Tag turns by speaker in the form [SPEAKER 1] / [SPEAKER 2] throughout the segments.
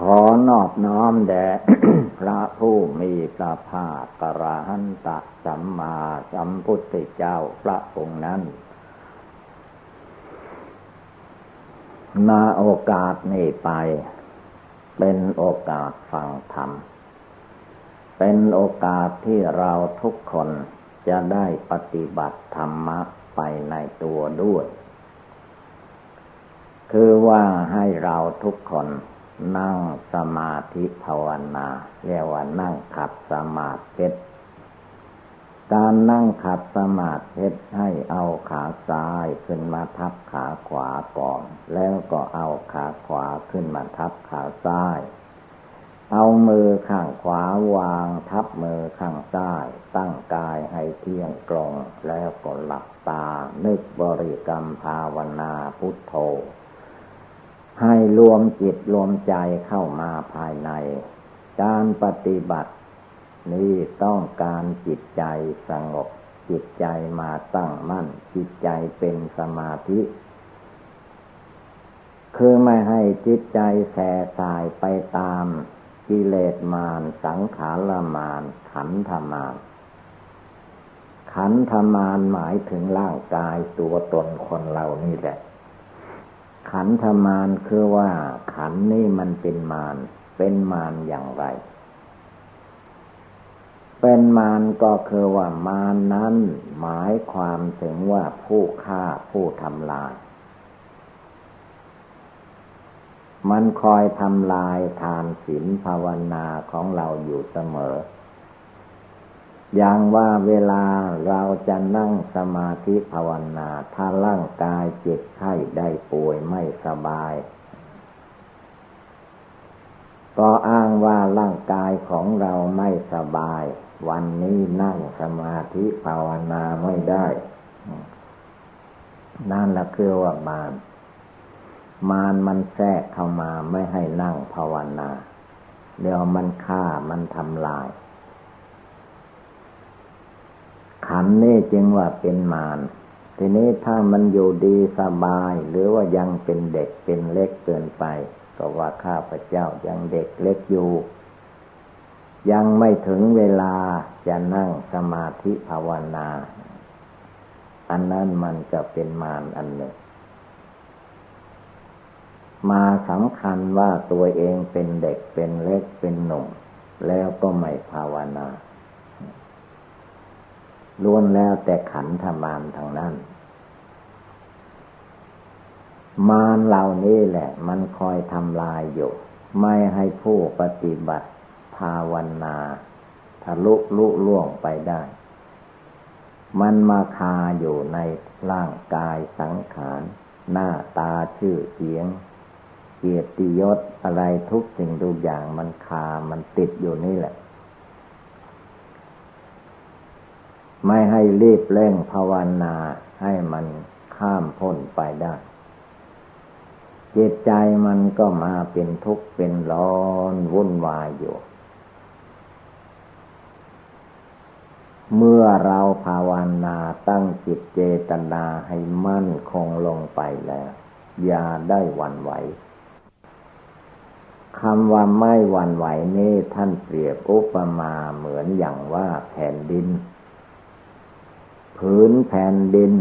[SPEAKER 1] ขอนอบน้อมแด่พระผู้มีพระภาคกระหันตะสัมมาสัมพุทธเจ้าพระองค์นั้นนาโอกาสนี้ไป เป็นโอกาสฟังธรรม เป็นโอกาสที่เราทุกคนจะได้ปฏิบัติธรรมะไปในตัวด้วย คือว่าให้เราทุกคน นั่งสมาธิภาวนาเรียกว่านั่งขัดสมาธิการนั่งขัดสมาธิให้เอาขาซ้ายขึ้นมาทับขาขวาก่อน แล้วก็เอาขาขวาขึ้นมาทับขาซ้าย เอามือข้างขวาวางทับมือข้างซ้าย ตั้งกายให้เที่ยงตรง แล้วก็หลับตา นึกบริกรรมภาวนาพุทโธ ให้รวมจิตรวมใจเข้ามาภายใน การปฏิบัติ นี้ต้องการจิตใจสงบ จิตใจมาตั้งมั่น จิตใจเป็นสมาธิ คือไม่ให้จิตใจแส่สายไปตามกิเลสมารสังขารมารขันธมารขันธมารหมายถึงร่างกายตัวตนคนเรานี่แหละ ขันธมารคือว่า ขันนี่มันเป็นมารเป็นมารอย่างไร เป็นมารก็คือว่ามารนั้น หมายความถึงว่าผู้ฆ่าผู้ทำลาย มันคอยทำลายทานศีลภาวนาของเราอยู่เสมอ อย่างว่าเวลาเราจะนั่งสมาธิภาวนา ถ้าร่างกายเจ็บไข้ได้ป่วยไม่สบาย ก็อ้างว่าร่างกายของเราไม่สบาย วันนี้นั่งสมาธิภาวนาไม่ได้ นั่นละคือว่ามารมารมันแทรกเข้ามาไม่ให้นั่งภาวนา เดี๋ยวมันฆ่ามันทำลาย ขันนี่จึงว่าเป็นมารทีนี้ถ้ามันอยู่ดีสบาย หรือว่ายังเป็นเด็กเป็นเล็กเกินไป ก็ว่าข้าพเจ้ายังเด็กเล็กอยู่ ยังไม่ถึงเวลาจะนั่งสมาธิภาวนา อันนั้นมันจะเป็นมารอันหนึ่ง มาสำคัญว่าตัวเองเป็นเด็กเป็นเล็กเป็นหนุ่ม แล้วก็ไม่ภาวนา ล้วนแล้วแต่ขันธมารทางนั้น มารเหล่านี้แหละ มันคอยทำลายอยู่ ไม่ให้ผู้ปฏิบัติภาวนาทะลุลุล่วงไปได้ มันมาคาอยู่ในร่างกายสังขาร หน้าตาชื่อเสียง เกียรติยศอะไรทุกสิ่งทุกอย่างมันคา มันติดอยู่นี่แหละ ไม่ให้รีบเร่งภาวนาให้มันข้ามพ้นไปได้ จิตใจมันก็มาเป็นทุกข์เป็นร้อนวุ่นวายอยู่ เมื่อเราภาวนาตั้งจิตเจตนาให้มั่นคงลงไปแล้ว อย่าได้หวั่นไหวคำว่าไม่หวั่นไหวนี่ท่านเปรียบอุปมาเหมือนอย่างว่าแผ่นดิน ผืนแผ่นดิน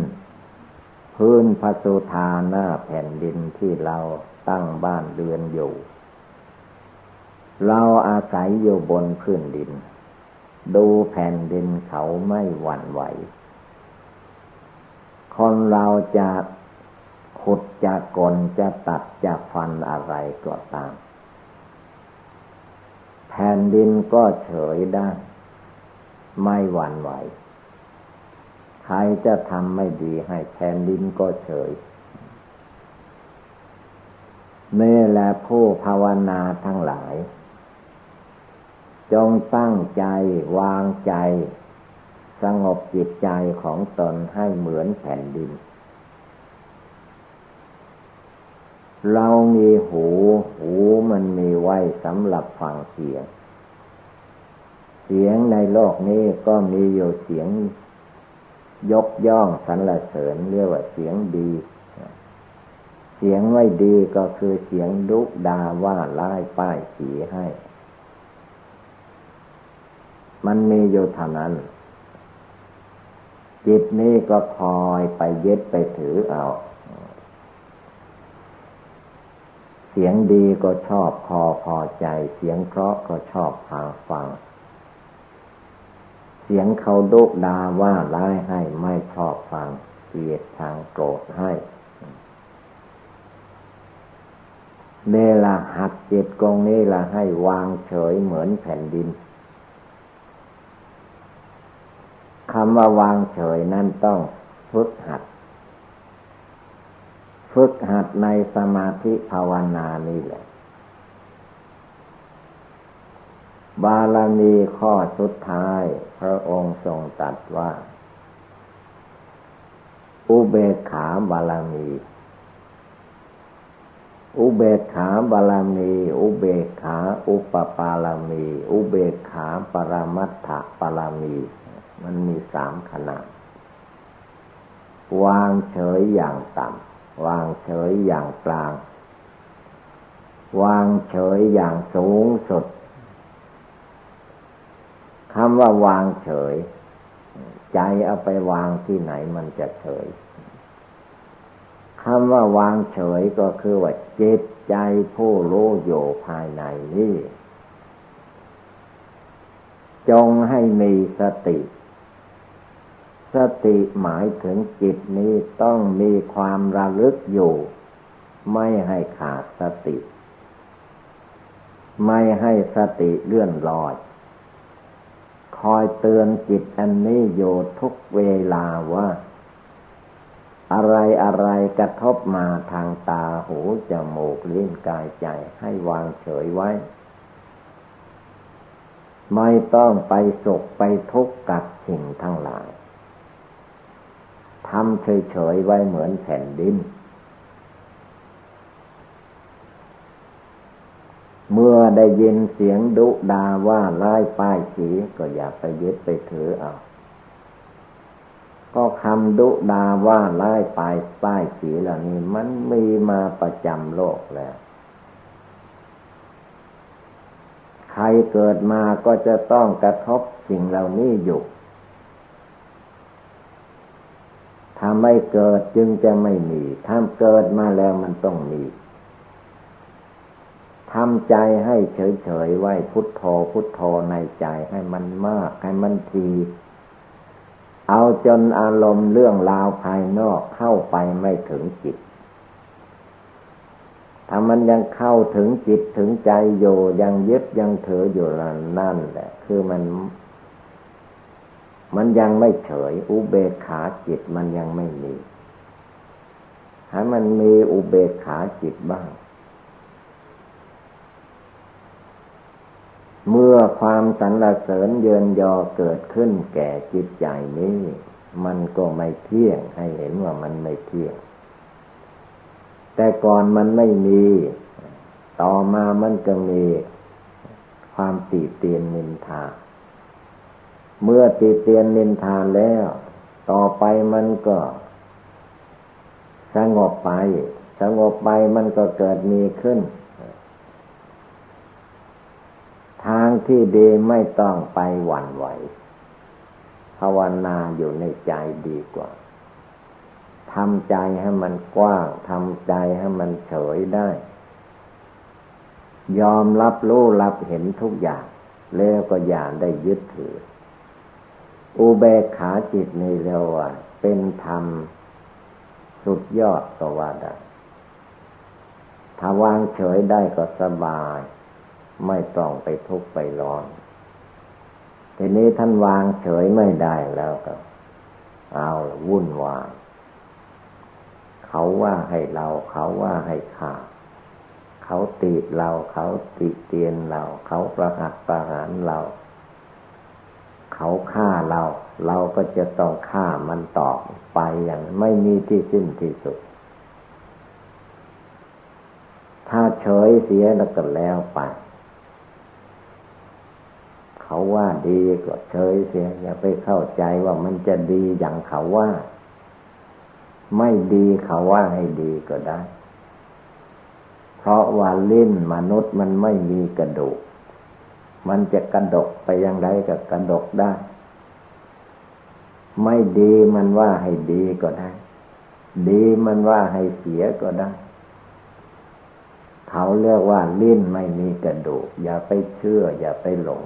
[SPEAKER 1] พื้นพระสุธาหน้าแผ่นดินที่เราตั้งบ้านเรือนอยู่ เราอาศัยอยู่บนพื้นดิน ดูแผ่นดินเขาไม่หวั่นไหว คนเราจะขุดจะกลจะตัดจะฟันอะไรก็ตาม แผ่นดินก็เฉยได้ ไม่หวั่นไหว ใครจะทำไม่ดีให้แผ่นดินก็เฉยนี่แหละผู้ภาวนาทั้งหลาย จงตั้งใจวางใจ สงบจิตใจของตนให้เหมือนแผ่นดิน เรามีหู หูมันมีไว้สำหรับฟังเสียง เสียงในโลกนี้ก็มีอยู่เสียง ยกย่องสรรเสริญเรียกว่าเสียงดี เสียงไม่ดีก็คือเสียงดุดาว่าร้ายป้ายสีให้ มันมีอยู่เท่านั้น จิตนี้ก็คอยไปยึดไปถือเอา เสียงดีก็ชอบพอพอใจ เสียงเพราะก็ชอบฟังฟัง เสียงเขาดุดาว่าร้ายให้ไม่ชอบฟังเกลียดทางโกรธให้เวลาหักจิตกองนี้ละให้วางเฉยเหมือนแผ่นดินคำว่าวางเฉยนั้นต้องฝึกหัด ฝึกหัดในสมาธิภาวนานี่แหละ บาลมีข้อสุดท้าย พระองค์ทรงตรัสว่า อุเบกขาบาลมี อุเบกขาบาลมี อุเบกขาอุปปาลมี อุเบกขาปรมัตถปาลมี มันมีสามขนาดวางเฉยอย่างต่ำ วางเฉยอย่างกลาง วางเฉยอย่างสูงสุด คำว่าวางเฉย ใจเอาไปวางที่ไหนมันจะเฉยคำว่าวางเฉยก็คือว่าจิตใจผู้รู้อยู่ภายในนี้จงให้มีสติ สติหมายถึงจิตนี้ต้องมีความระลึกอยู่ ไม่ให้ขาดสติ ไม่ให้สติเลื่อนลอย คอยเตือนจิตอันนี้อยู่ทุกเวลาว่า อะไรอะไรกระทบมาทางตาหูจมูกลิ้นกายใจให้วางเฉยไว้ ไม่ต้องไปสุขไปทุกข์กับสิ่งทั้งหลายทำเฉยๆไว้เหมือนแผ่นดิน เมื่อได้ยินเสียงดุดาว่าไล่ป้ายสีก็อย่าไปยึดไปถือเอา ก็คำดุดาว่าไล่ป้ายป้ายสีเหล่านี้ มันมีมาประจำโลกแล้ว ใครเกิดมาก็จะต้องกระทบสิ่งเหล่านี้อยู่ถ้าไม่เกิดจึงจะไม่มี ถ้าเกิดมาแล้วมันต้องมี ทำใจให้เฉยๆไว้พุทโธพุทโธในใจให้มันมากให้มันทีเอาจนอารมณ์เรื่องราวภายนอกเข้าไปไม่ถึงจิต ถ้ามันยังเข้าถึงจิตถึงใจอยู่ยังยึดยังถืออยู่นั่นแหละ คือมัน มันยังไม่เฉย อุเบกขาจิตมันยังไม่มี ให้มันมีอุเบกขาจิตบ้าง เมื่อความสรรเสริญเยินยอเกิดขึ้นแก่จิตใจนี้ มันก็ไม่เที่ยงให้เห็นว่ามันไม่เที่ยง แต่ก่อนมันไม่มี ต่อมามันก็มีความตีเตียนนินทา เมื่อติเตียนนินทาแล้ว ต่อไปมันก็สงบไป สงบไปมันก็เกิดมีขึ้น ที่ดีไม่ต้องไปหวั่นไหว ภาวนาอยู่ในใจดีกว่าทำใจให้มันกว้างทำใจให้มันเฉยได้ ยอมรับรู้รับเห็นทุกอย่าง แล้วก็อย่าได้ยึดถือ อุเบกขาจิตนี่เรียกว่า เป็นธรรมสุดยอดก็ว่าได้ถ้าวางเฉยได้ก็สบาย ไม่ต้องไปทุกข์ไปร้อน ทีนี้ท่านวางเฉยไม่ได้แล้วก็ เอาวุ่นวายเขาว่าให้เราเขาว่าให้ขาดเขาตีดเราเขาติเตียนเรา เขาประหัตประหารเรา เขาฆ่าเรา เราก็จะต้องฆ่ามันต่อไปอย่างไม่มีที่สิ้นที่สุด ถ้าเฉยเสียแล้วก็แล้วไป เขาว่าดีก็เฉยเสียอย่าไปเข้าใจว่ามันจะดีอย่างเขาว่า ไม่ดีเขาว่าให้ดีก็ได้ เพราะว่าลิ้นมนุษย์มันไม่มีกระดูก มันจะกระดกไปยังไงก็กระดกได้ ไม่ดีมันว่าให้ดีก็ได้ ดีมันว่าให้เสียก็ได้เขาเรียกว่าลิ้นไม่มีกระดูก อย่าไปเชื่อ อย่าไปหลง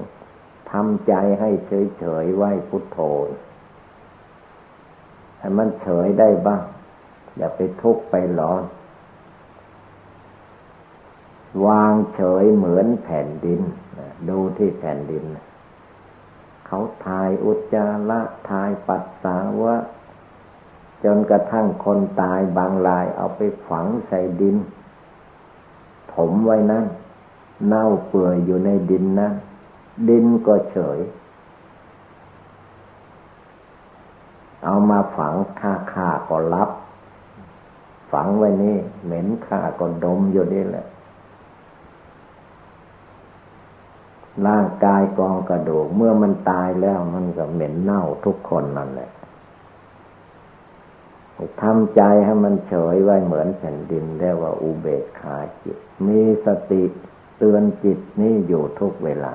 [SPEAKER 1] ทำใจให้เฉยเฉยไหวพุทโธให้มันเฉยได้บ้าง อย่าไปทุกข์ไปร้อน วางเฉยเหมือนแผ่นดิน ดูที่แผ่นดิน เขาทายอุจจาระทายปัสสาวะ จนกระทั่งคนตายบางรายเอาไปฝังใส่ดิน ถมไว้นั่น เน่าเปื่อยอยู่ในดินนะ ดินก็เฉย เอามาฝังค่าค่าก็รับ ฝังไว้นี่ เหม็นค่าก็ดมอยู่นี่แหละ ร่างกายกองกระดูก เมื่อมันตายแล้วมันก็เหม็นเน่าทุกคนนั่นแหละทำใจให้มันเฉยไว้เหมือนแผ่นดินเรียกว่าอุเบกขาจิต มีสติเตือนจิตนี่อยู่ทุกเวลา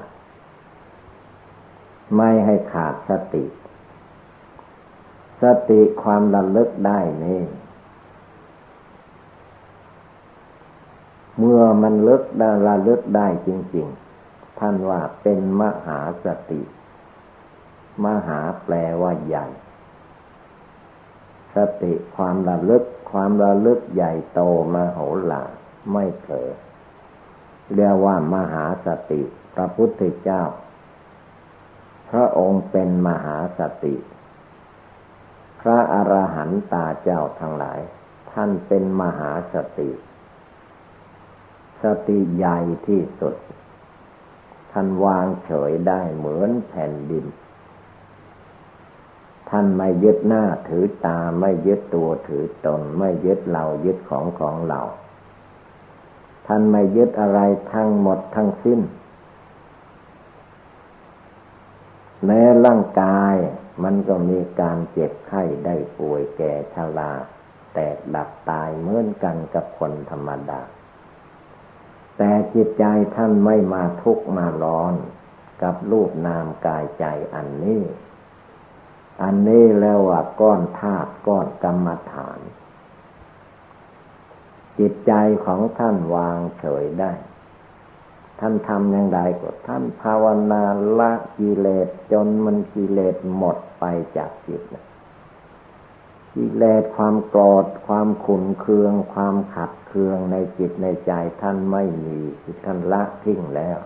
[SPEAKER 1] ไม่ให้ขาดสติ สติความระลึกได้นี่เมื่อมันลึกได้ระลึกได้จริง ๆ ท่านว่าเป็นมหาสติ มหาแปลว่าใหญ่ สติความระลึก ความระลึกใหญ่โตมโหฬารไม่เผลอเรียกว่ามหาสติ พระพุทธเจ้า พระองค์เป็นมหาสติ พระอรหันตาเจ้าทั้งหลาย ท่านเป็นมหาสติ สติใหญ่ที่สุด ท่านวางเฉยได้เหมือนแผ่นดิน ท่านไม่ยึดหน้าถือตาไม่ยึดตัวถือตน ไม่ยึดเรายึดของของเรา ท่านไม่ยึดอะไรทั้งหมดทั้งสิ้น แม้ร่างกายมันก็มีการเจ็บไข้ได้ป่วยแก่ชราแตกดับตายเหมือนกันกับคนธรรมดา แต่จิตใจท่านไม่มาทุกข์มาร้อน กับรูปนามกายใจอันนี้ อันนี้แล้วว่าก้อนธาตุก้อนกรรมฐาน จิตใจของท่านวางเฉยได้ ท่านทำอย่างไรก็ท่านภาวนาละกิเลสจนมันกิเลสหมดไปจากจิตนะกิเลสความโกรธความขุนเคือง ความขัดเคืองในจิตในใจท่านไม่มีท่านละทิ้งแล้ว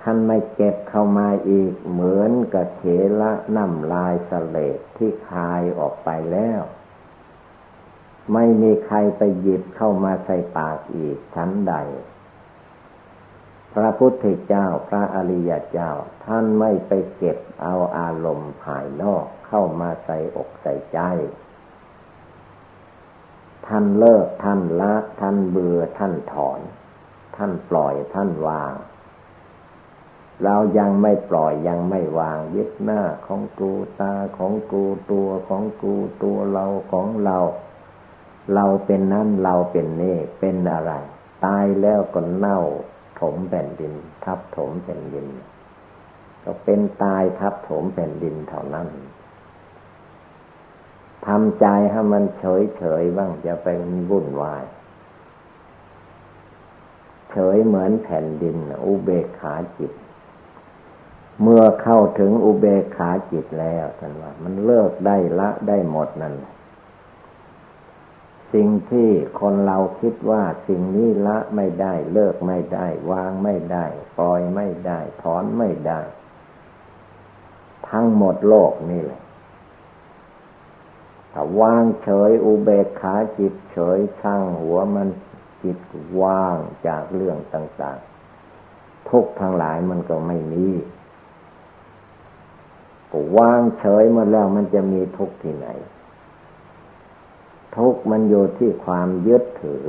[SPEAKER 1] ท่านไม่เก็บเข้ามาอีกเหมือนกับเถละน้ำลายสเลดที่คายออกไปแล้ว ไม่มีใครไปหยิบเข้ามาใส่ปากอีกชั้นใด พระพุทธเจ้าพระอริยเจ้า ท่านไม่ไปเก็บเอาอารมณ์ภายนอกเข้ามาใส่อกใส่ใจ ท่านเลิกท่านละ ท่านเบื่อท่านถอน ท่านปล่อยท่านวาง เรายังไม่ปล่อยยังไม่วางยึดหน้าของกูตาของกูตัวของกูตัวเราของเรา เราเป็นนั่นเราเป็นนี่เป็นอะไร ตายแล้วก็เน่า ถมแผ่นดิน ทับถมแผ่นดิน ก็เป็นตายทับถมแผ่นดินเท่านั้นทำใจให้มันเฉยเฉยบ้างจะไปวุ่นวาย เฉยเหมือนแผ่นดิน อุเบกขาจิต เมื่อเข้าถึงอุเบกขาจิตแล้วท่านว่า มันเลิกได้ละได้หมดนั่น สิ่งที่คนเราคิดว่าสิ่งนี้ละไม่ได้เลิกไม่ได้ วางไม่ได้ปล่อยไม่ได้ ถอนไม่ได้ ทั้งหมดโลกนี่แหละถ้าวางเฉยอุเบกขาจิตเฉยช่างหัวมันจิตว่างจากเรื่องต่าง ๆ ทุกทั้งหลายมันก็ไม่มีก็วางเฉยหมดแล้วมันจะมีทุกที่ไหน ทุกข์มันอยู่ที่ความยึดถือ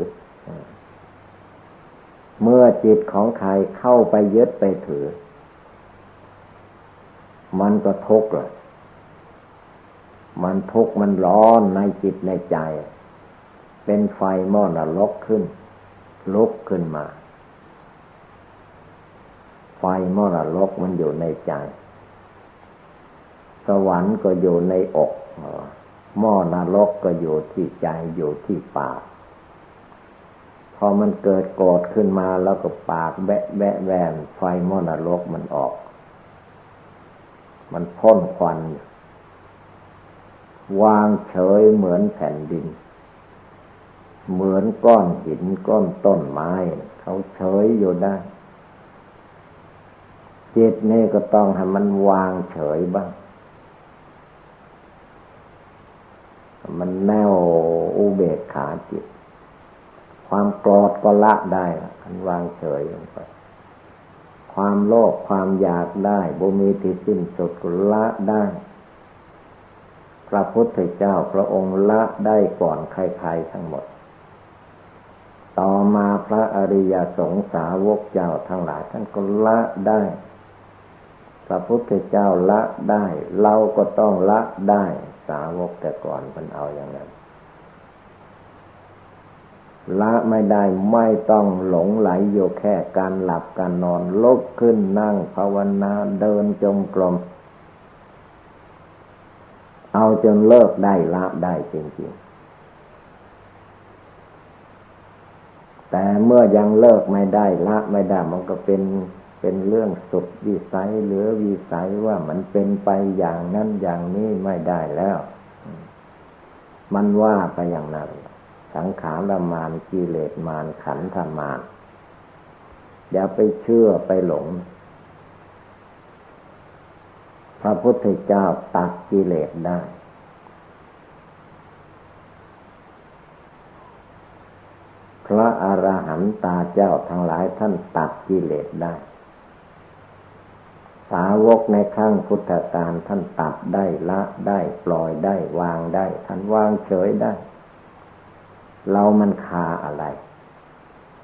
[SPEAKER 1] เมื่อจิตของใครเข้าไปยึดไปถือ มันก็ทุกข์เลยมันทุกข์มันร้อนในจิตในใจ เป็นไฟมอนรกขึ้นลุกขึ้นมา ไฟมรรกมันอยู่ในใจ สวรรค์ก็อยู่ในอก หม้อนรกก็อยู่ที่ใจอยู่ที่ปาก พอมันเกิดโกรธขึ้นมาแล้วก็ปากแบะแบะแวนไฟหมรรกมันออก มันพ่นควัน วางเฉยเหมือนแผ่นดิน เหมือนก้อนหินก้อนต้นไม้ เขาเฉยอยู่ได้จิตนี่ก็ต้องให้มันวางเฉยบ้าง มันแน่วอุเบกขาจิต ความโกรธก็ละได้มันวางเฉยลงไป ความโลภความอยากได้บุมีที่สิ้นสุดก็ละได้ พระพุทธเจ้าพระองค์ละได้ก่อนใครๆทั้งหมด ต่อมาพระอริยสงสาวกเจ้าทั้งหลายท่านก็ละได้พระพุทธเจ้าละได้ เราก็ต้องละได้ สาวกแต่ก่อนมันเอาอย่างนั้น ละไม่ได้ไม่ต้องหลงไหลอยู่แค่การหลับการนอนลุกขึ้นนั่งภาวนาเดินจงกรมเอาจนเลิกได้ละได้จริงๆ แต่เมื่อยังเลิกไม่ได้ละไม่ได้มันก็เป็น เป็นเรื่องสุดวิสัยหรือวิสัยว่ามันเป็นไปอย่างนั้นอย่างนี้ไม่ได้แล้ว มันว่าไปอย่างนั้น สังขารมานกิเลสมานขันธมาน อย่าไปเชื่อไปหลง พระพุทธเจ้าตัดกิเลสได้พระอรหันตาเจ้าทั้งหลายท่านตัดกิเลสได้ สาวกในข้างพุทธการท่านตัดได้ละได้ปล่อยได้วางได้ ท่านวางเฉยได้ เรามันคาอะไร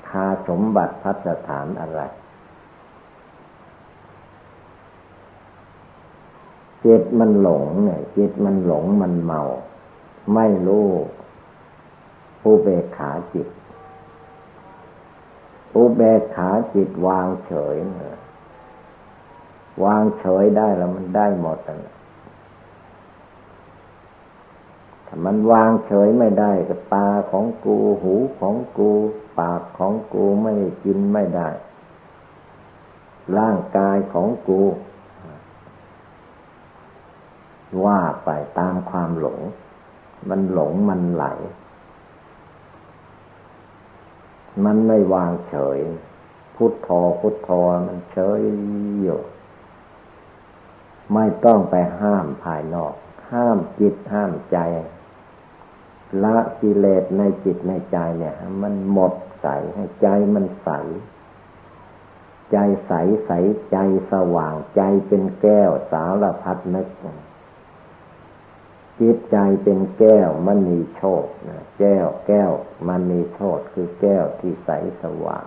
[SPEAKER 1] คาสมบัติพัฒฐานอะไรจิตมันหลงเนี่ยจิตมันหลงมันเมา ไม่รู้ผู้เบกขาจิตผู้เบกขาจิตวางเฉยเนี่ย วางเฉยได้แล้วมันได้หมดเลยถ้ามันวางเฉยไม่ได้ก็ตาของกูหูของกู ปากของกูไม่กินไม่ได้ ร่างกายของกู ว่าไปตามความหลง มันหลงมันไหล มันไม่วางเฉย พุทโธพุทโธมันเฉยอยู่ ไม่ต้องไปห้ามภายนอก ห้ามจิตห้ามใจ ละกิเลสในจิตในใจเนี่ย มันหมดใสให้ใจมันใส ใจใสใสใจสว่างใจเป็นแก้วสารพัดนึกจิตใจเป็นแก้วมันมีโชคนะแก้วแก้วมันมีโชคคือแก้วที่ใสสว่าง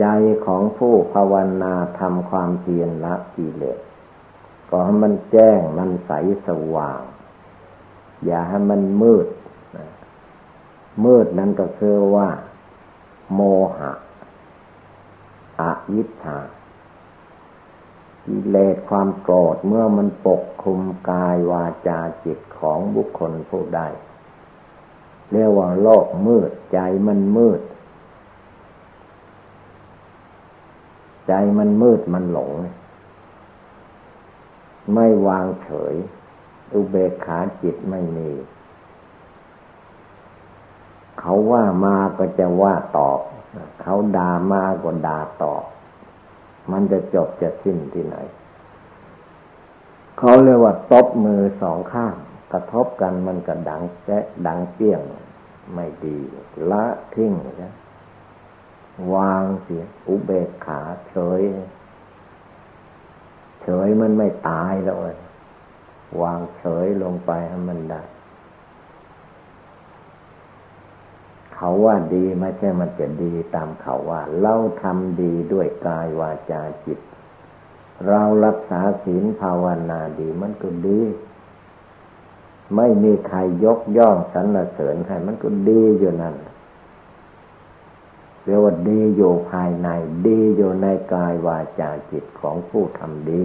[SPEAKER 1] ใจของผู้ภาวนาทำความเพียรละกิเลสก็ให้มันแจ้งมันใสสว่าง อย่าให้มันมืด มืดนั้นก็คือว่า โมหะอวิชชากิเลสความโกรธเมื่อมันปกคลุมกายวาจาจิตของบุคคลผู้ใดเรียกว่าโลกมืดใจมันมืด ใจมันมืดมันหลง ไม่วางเฉย อุเบกขาจิตไม่มี เขาว่ามาก็จะว่าตอบ เขาด่ามาก็ด่าตอบ มันจะจบจะสิ้นที่ไหน เขาเรียกว่าตบมือสองข้าง กระทบกันมันก็ดังแจ๊ดังเปี้ยง ไม่ดี ละทิ้งนะ วางเสีย อุเบกขาเฉย เฉยมันไม่ตายแล้ววางเฉยลงไปให้มันได้ เขาว่าดีไม่ใช่มันจะดีตามเขาว่า เราทำดีด้วยกายวาจาจิต เรารักษาศีลภาวนาดีมันก็ดี ไม่มีใครยกย่องสรรเสริญใครมันก็ดีอยู่นั่น เรียกว่าดีอยู่ภายใน ดีอยู่ในกายวาจาจิตของผู้ทำดี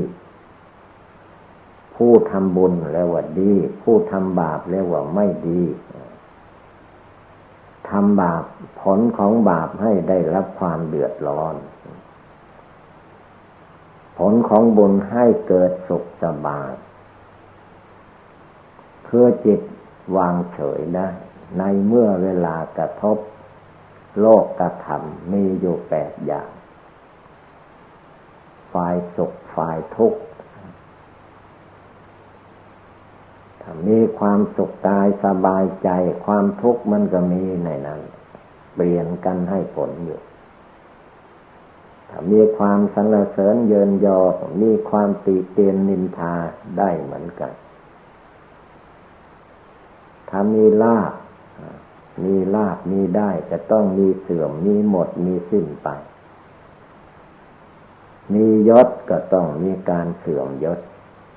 [SPEAKER 1] ผู้ทำบุญแล้วว่าดี ผู้ทำบาปแล้วว่าไม่ดีทำบาปผลของบาปให้ได้รับความเดือดร้อน ผลของบุญให้เกิดสุขสบายคือจิตวางเฉยได้ในเมื่อเวลากระทบ โลกกระทำมีอยู่แปดอย่าง ฝ่ายสุขฝ่ายทุกข์ถ้ามีความสุขกายสบายใจ ความทุกข์มันก็มีในนั้น เปลี่ยนกันให้ผลอยู่ ถ้ามีความสรรเสริญเยินยอ มีความติเตียนนินทาได้เหมือนกัน ถ้ามีลาบ มีลาบมีได้จะต้องมีเสื่อม มีหมดมีสิ้นไป มียศก็ต้องมีการเสื่อมยศ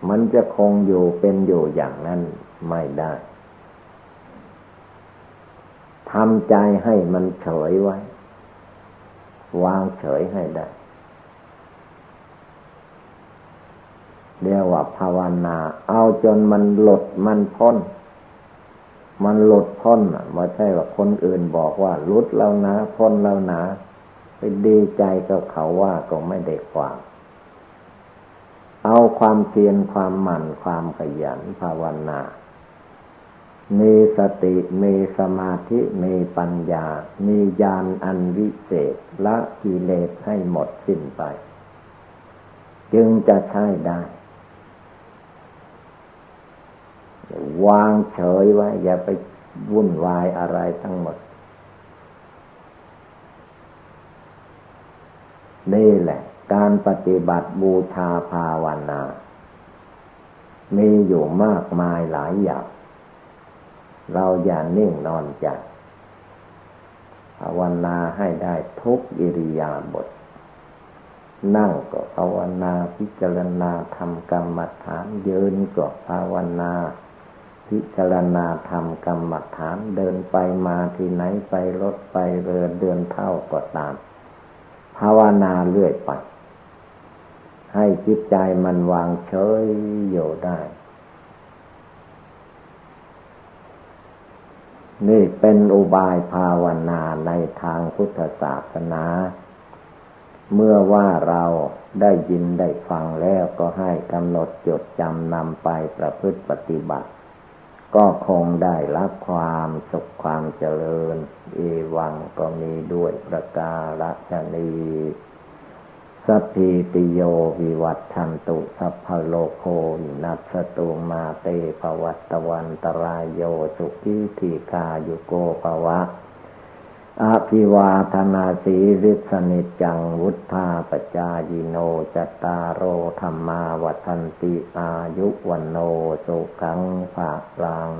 [SPEAKER 1] มันจะคงอยู่เป็นอยู่อย่างนั้นไม่ได้ทำใจให้มันเฉยไว้ วางเฉยให้ได้เรียกว่าภาวนา เอาจนมันหลดมันพ้น มันหลุดพ้นไม่ใช่ว่าคนอื่นบอกว่าหลุดแล้วนะ พ้นแล้วนะไปดีใจกับเขาว่าก็ไม่ได้ความเอาความเพียรความหมั่นความขยันภาวนา มีสติมีสมาธิมีปัญญา มีญาณอันวิเศษละกิเลสให้หมดสิ้นไป จึงจะใช้ได้ วางเฉยไว้ อย่าไปวุ่นวายอะไรทั้งหมด นี่แหละ การปฏิบัติบูชาภาวนา มีอยู่มากมายหลายอย่าง เราอย่านิ่งนอนใจภาวนาให้ได้ทุกอิริยาบถนั่งก็ภาวนาพิจารณาทำกรรมฐานยืนก็ภาวนา พิจารณาทำกรรมฐานเดินไปมาที่ไหนไปรถไปเรือเดินเท่าก็ตาม ภาวนาเรื่อยไป ให้จิตใจมันวางเฉยอยู่ได้ นี่เป็นอุบายภาวนาในทางพุทธศาสนา เมื่อว่าเราได้ยินได้ฟังแล้วก็ให้กำหนดจดจำนำไปประพฤติปฏิบัติ ก็คงได้รับความสุขความเจริญ เอวังก็มีด้วยประกาศนีสัพพิติโยวิวัตชันตุสัพพโลโคนัสตุมาเตภวัตวันตรายโยสุขีทีคายุโกภวะ อภิวาธนาสีริสนิจังวุธาปจายิโนจตารโอธรรมาวัันติอายุวันโนสุขังภาลัง